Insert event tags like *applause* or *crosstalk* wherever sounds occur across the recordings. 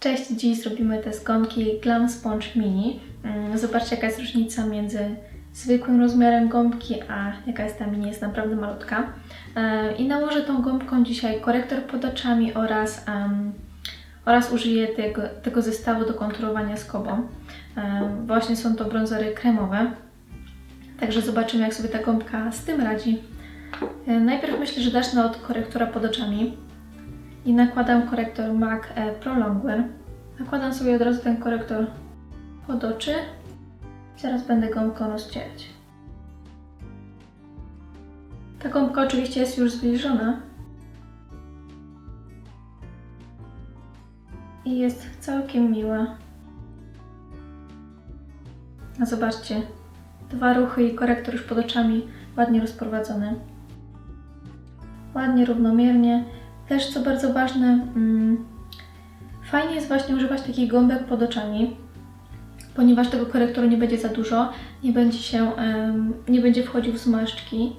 Cześć, dziś zrobimy te gąbki Glam Sponge Mini. Mm, Zobaczcie jaka jest różnica między zwykłym rozmiarem gąbki, a jaka jest ta mini, jest naprawdę malutka. E, I nałożę tą gąbką dzisiaj korektor pod oczami oraz, em, oraz użyję tego, tego zestawu do konturowania skobą. Em, Właśnie są to bronzery kremowe. Także zobaczymy jak sobie ta gąbka z tym radzi. E, Najpierw myślę, że zacznę od korektora pod oczami i nakładam korektor MAC e, Pro Longwear. Nakładam sobie od razu ten korektor pod oczy. Zaraz będę gąbką rozcierać. Ta gąbka oczywiście jest już zbliżona. I jest całkiem miła. A zobaczcie, dwa ruchy i korektor już pod oczami ładnie rozprowadzony. Ładnie, równomiernie. Też co bardzo ważne, mm, fajnie jest właśnie używać takich gąbek pod oczami, ponieważ tego korektoru nie będzie za dużo, nie będzie się, nie będzie wchodził w zmarszczki.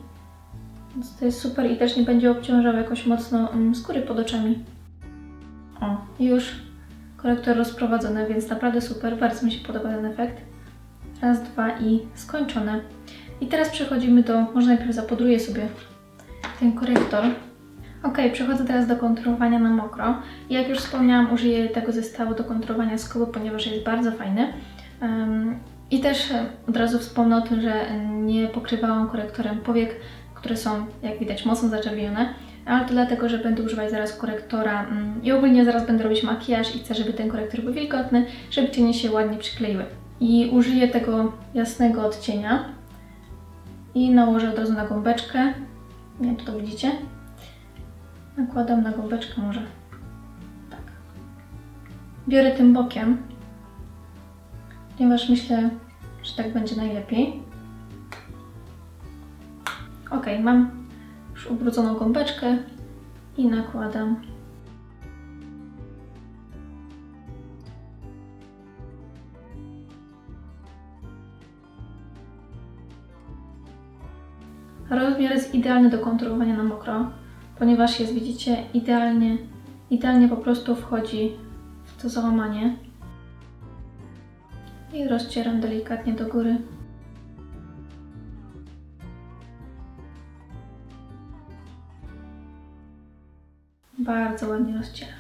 Więc to jest super i też nie będzie obciążał jakoś mocno mm, skóry pod oczami. O, już korektor rozprowadzony, więc naprawdę super, bardzo mi się podoba ten efekt. Raz, dwa i skończone. I teraz przechodzimy do, może najpierw zapodruję sobie ten korektor. Ok, przechodzę teraz do konturowania na mokro. Jak już wspomniałam, użyję tego zestawu do konturowania skoby, ponieważ jest bardzo fajny. Ym, I też od razu wspomnę o tym, że nie pokrywałam korektorem powiek, które są, jak widać, mocno zaczerwienione, ale to dlatego, że będę używać zaraz korektora ym, i ogólnie zaraz będę robić makijaż i chcę, żeby ten korektor był wilgotny, żeby cienie się ładnie przykleiły. I użyję tego jasnego odcienia i nałożę od razu na gąbeczkę. Nie wiem, to widzicie. Nakładam na gąbeczkę może. Tak. Biorę tym bokiem, ponieważ myślę, że tak będzie najlepiej. Ok, mam już ubrudzoną gąbeczkę i nakładam. Rozmiar jest idealny do konturowania na mokro ponieważ jest, widzicie, idealnie, idealnie po prostu wchodzi w to załamanie. I rozcieram delikatnie do góry. Bardzo ładnie rozcieram.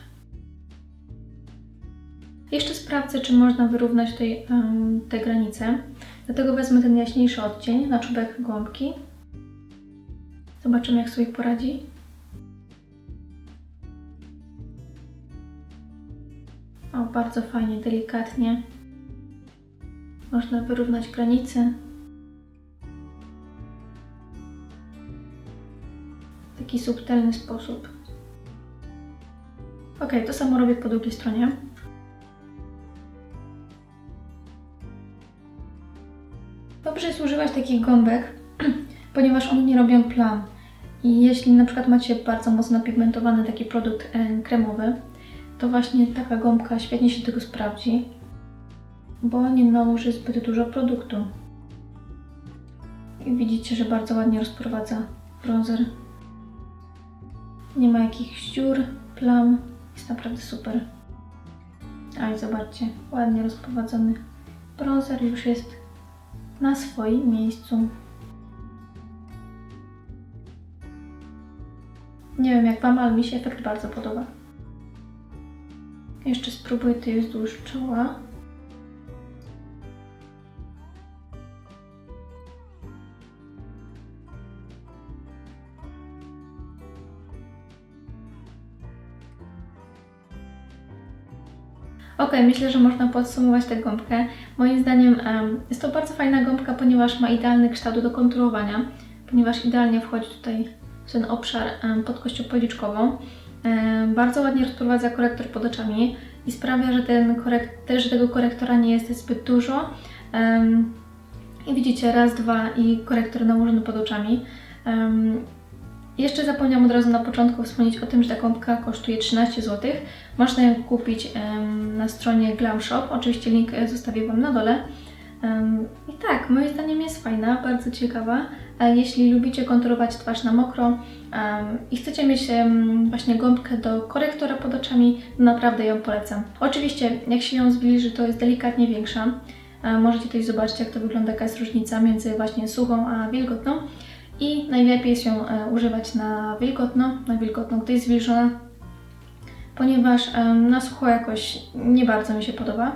Jeszcze sprawdzę, czy można wyrównać tutaj em, te granice. Dlatego wezmę ten jaśniejszy odcień na czubek gąbki. Zobaczymy, jak sobie poradzi. O, bardzo fajnie, delikatnie. Można wyrównać granice. W taki subtelny sposób. Ok, to samo robię po drugiej stronie. Dobrze jest używać takich gąbek, *clears throat* ponieważ one nie robią plam. I jeśli na przykład macie bardzo mocno pigmentowany taki produkt e, kremowy, to właśnie taka gąbka świetnie się tego sprawdzi, bo nie nałoży zbyt dużo produktu. I widzicie, że bardzo ładnie rozprowadza bronzer. Nie ma jakichś dziur, plam, jest naprawdę super. A i zobaczcie, ładnie rozprowadzony bronzer już jest na swoim miejscu. Nie wiem jak Wam, ale mi się efekt bardzo podoba. Jeszcze spróbuję tej wzdłuż czoła. Ok, myślę, że można podsumować tę gąbkę. Moim zdaniem em, jest to bardzo fajna gąbka, ponieważ ma idealny kształt do konturowania, ponieważ idealnie wchodzi tutaj w ten obszar em, pod kością policzkową. Em, Bardzo ładnie rozprowadza korektor pod oczami i sprawia, że, ten korek- też, że tego korektora nie jest zbyt dużo. Em, I widzicie, raz, dwa i korektor nałożony pod oczami. Em, Jeszcze zapomniałam od razu na początku wspomnieć o tym, że ta gąbka kosztuje 13 zł. Można ją kupić em, na stronie Glam Shop. Oczywiście link e, zostawię Wam na dole. I tak, moim zdaniem jest fajna, bardzo ciekawa. E, Jeśli lubicie konturować twarz na mokro i chcecie mieć właśnie gąbkę do korektora pod oczami, naprawdę ją polecam. Oczywiście, jak się ją zbliży, to jest delikatnie większa. E, Możecie tutaj zobaczyć, jak to wygląda, jaka jest różnica między właśnie suchą a wilgotną. I najlepiej jest ją e, używać na wilgotno, na wilgotną, gdy jest zwilżona, ponieważ na sucho jakoś nie bardzo mi się podoba.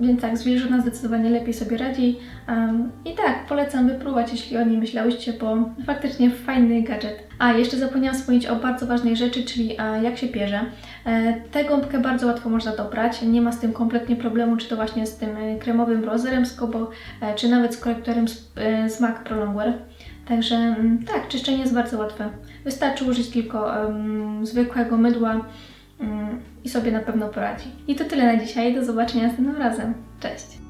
Więc tak, zwilżona zdecydowanie lepiej sobie radzi. Em, I tak, polecam wypróbować, jeśli o niej myślałyście, bo faktycznie fajny gadżet. A, jeszcze zapomniałam wspomnieć o bardzo ważnej rzeczy, czyli jak się pierze. E, Tę gąbkę bardzo łatwo można dobrać, nie ma z tym kompletnie problemu, czy to właśnie z tym e, kremowym bronzerem z Kobo, e, czy nawet z korektorem z, z MAC Pro Longwear. Także mm, tak, czyszczenie jest bardzo łatwe. Wystarczy użyć tylko em, zwykłego mydła i sobie na pewno poradzi. I to tyle na dzisiaj. Do zobaczenia następnym razem. Cześć!